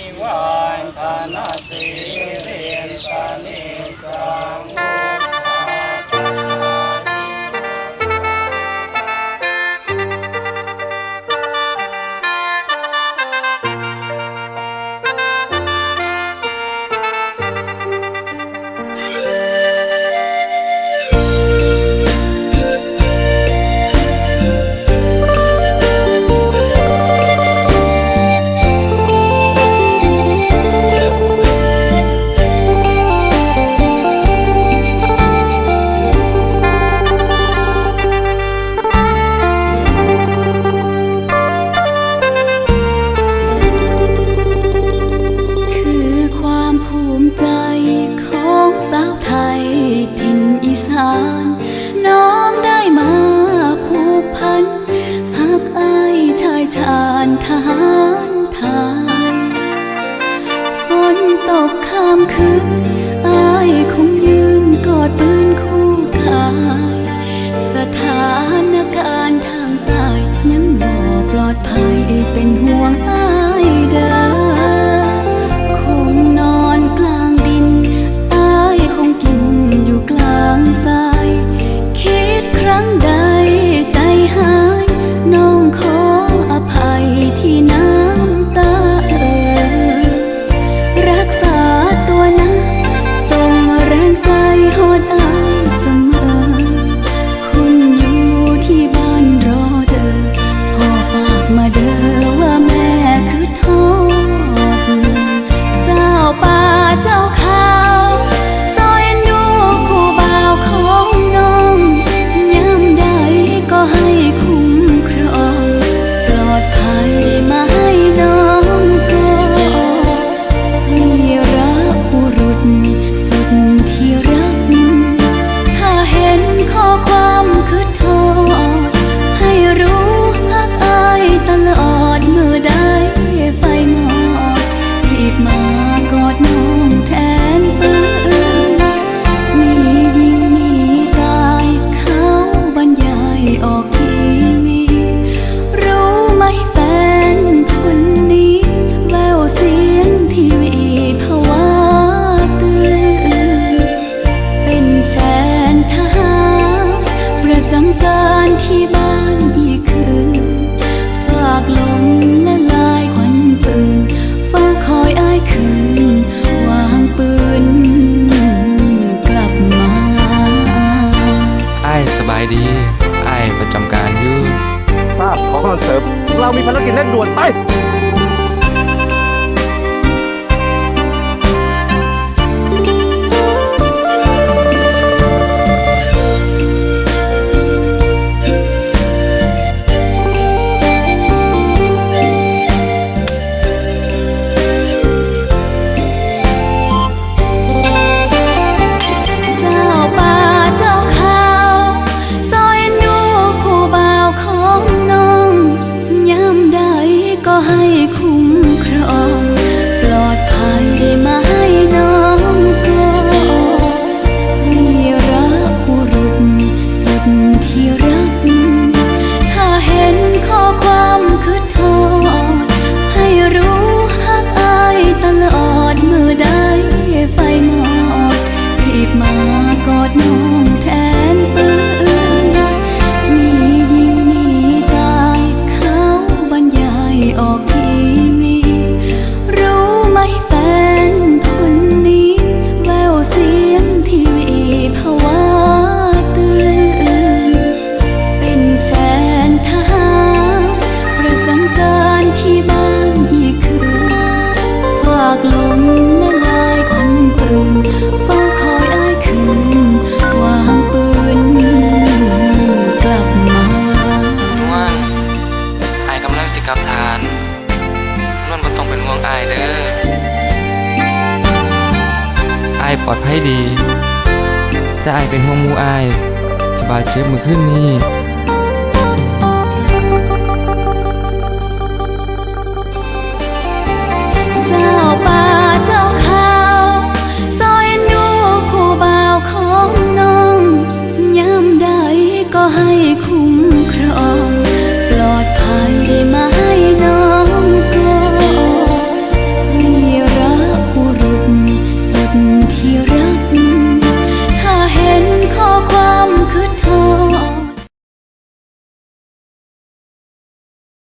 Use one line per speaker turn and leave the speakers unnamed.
ิวัน
ธนสีเรียนสนิจังีสาน น้องได้มาผูกพันหักอายชายชาญทหารไทยฝนตกข้ามคืนายดีไอ้ประจำการยืดทราบ
ขอกำลังเสริฟเรามีภารกิจเร่งด่วนไปายปลอดภัยดี แต่อายเป็นห่วงมูอายสบายเจ็บมือขึ้นนี่